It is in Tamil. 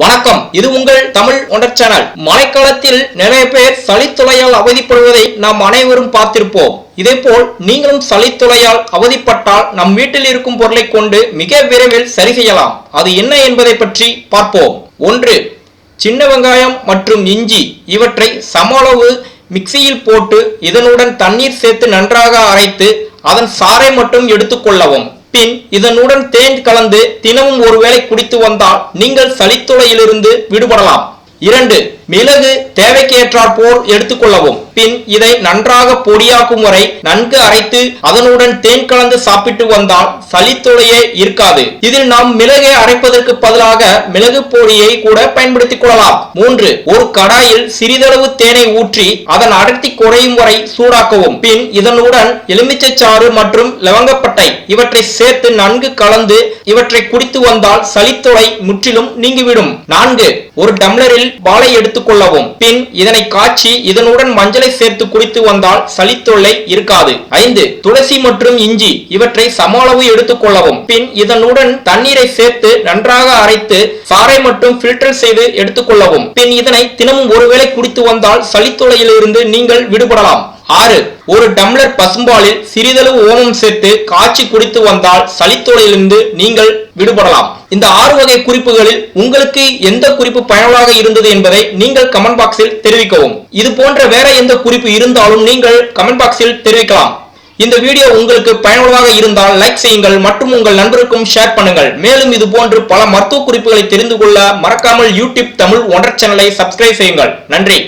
வணக்கம். இது உங்கள் தமிழ் ஒன்றர் சேனல். மழைக்காலத்தில் நிறைய பேர் சளித்துளையால் அவதிப்படுவதை நாம் அனைவரும் பார்த்திருப்போம். இதேபோல் நீங்களும் சளித்துளையால் அவதிப்பட்டால் நம் வீட்டில் இருக்கும் பொருளை கொண்டு மிக விரைவில் சரி செய்யலாம். அது என்ன என்பதை பற்றி பார்ப்போம். ஒன்று சின்ன வெங்காயம் மற்றும் இஞ்சி இவற்றை சம அளவு மிக்சியில் போட்டு இதனுடன் தண்ணீர் சேர்த்து நன்றாக அரைத்து அதன் சாறை மட்டும் எடுத்துக்கொள்ளவும். பின் இதனுடன் தேன் கலந்து தினமும் ஒருவேளை குடித்து வந்தால் நீங்கள் சளித்துளையிலிருந்து விடுபடலாம். இரண்டு மிளகு தேவைக்கேற்றாற் போல் எடுத்துக்கொள்ளவும் பின் இதை நன்றாக பொடியாக்கும் வரை நன்கு அரைத்து அதனுடன் தேன் கலந்து சாப்பிட்டு வந்தால் சளித்துளையே இருக்காது. இதில் நாம் மிளகை அரைப்பதற்கு பதிலாக மிளகு பொடியை கூட பயன்படுத்திக் கொள்ளலாம். மூன்று ஒரு கடாயில் சிறிதளவு தேனை ஊற்றி அதன் அடர்த்தி குறையும் வரை சூடாக்கவும். பின் இதனுடன் எலுமிச்சை சாறு மற்றும் லவங்கப்பட்டை இவற்றை சேர்த்து நன்கு கலந்து இவற்றை குடித்து வந்தால் சளித்துளை முற்றிலும் நீங்கிவிடும். நான்கு ஒரு டம்ளரில் பாலை எடுத்துக்கொள்ளவும். பின் இதனை காய்ச்சி இதனுடன் மஞ்சளை சேர்த்து குடித்து வந்தால் சளித்தொல்லை இருக்காது. ஐந்து துளசி மற்றும் இஞ்சி இவற்றை சம அளவு எடுத்துக்கொள்ளவும். பின் இதனுடன் தண்ணீரை சேர்த்து நன்றாக அரைத்து சாறை மட்டும் ஃபில்டர் செய்து எடுத்துக்கொள்ளவும். பின் இதனை தினமும் ஒருவேளை குடித்து வந்தால் சளித்தொல்லையிலிருந்து நீங்கள் விடுபடலாம். ஆறு ஒரு டம்ளர் பசும்பாலில் சிறிதளவு ஓமம் சேர்த்து காய்ச்சி குடித்து வந்தால் சளித்தொலையிலிருந்து நீங்கள் விடுபடலாம். இந்த ஆறு வகை குறிப்புகளில் உங்களுக்கு எந்த குறிப்பு பயனுள்ளாக இருந்தது என்பதை நீங்கள் கமெண்ட் பாக்ஸில் தெரிவிக்கவும். இது போன்ற வேற எந்த குறிப்பு இருந்தாலும் நீங்கள் கமெண்ட் பாக்ஸில் தெரிவிக்கலாம். இந்த வீடியோ உங்களுக்கு பயனுள்ளதாக இருந்தால் லைக் செய்யுங்கள் மற்றும் உங்கள் நண்பருக்கும் ஷேர் பண்ணுங்கள். மேலும் இது போன்று பல மருத்துவ குறிப்புகளை தெரிந்து கொள்ள மறக்காமல் யூடியூப் தமிழ் ஒன்றர் சேனலை சப்ஸ்கிரைப் செய்யுங்கள். நன்றி.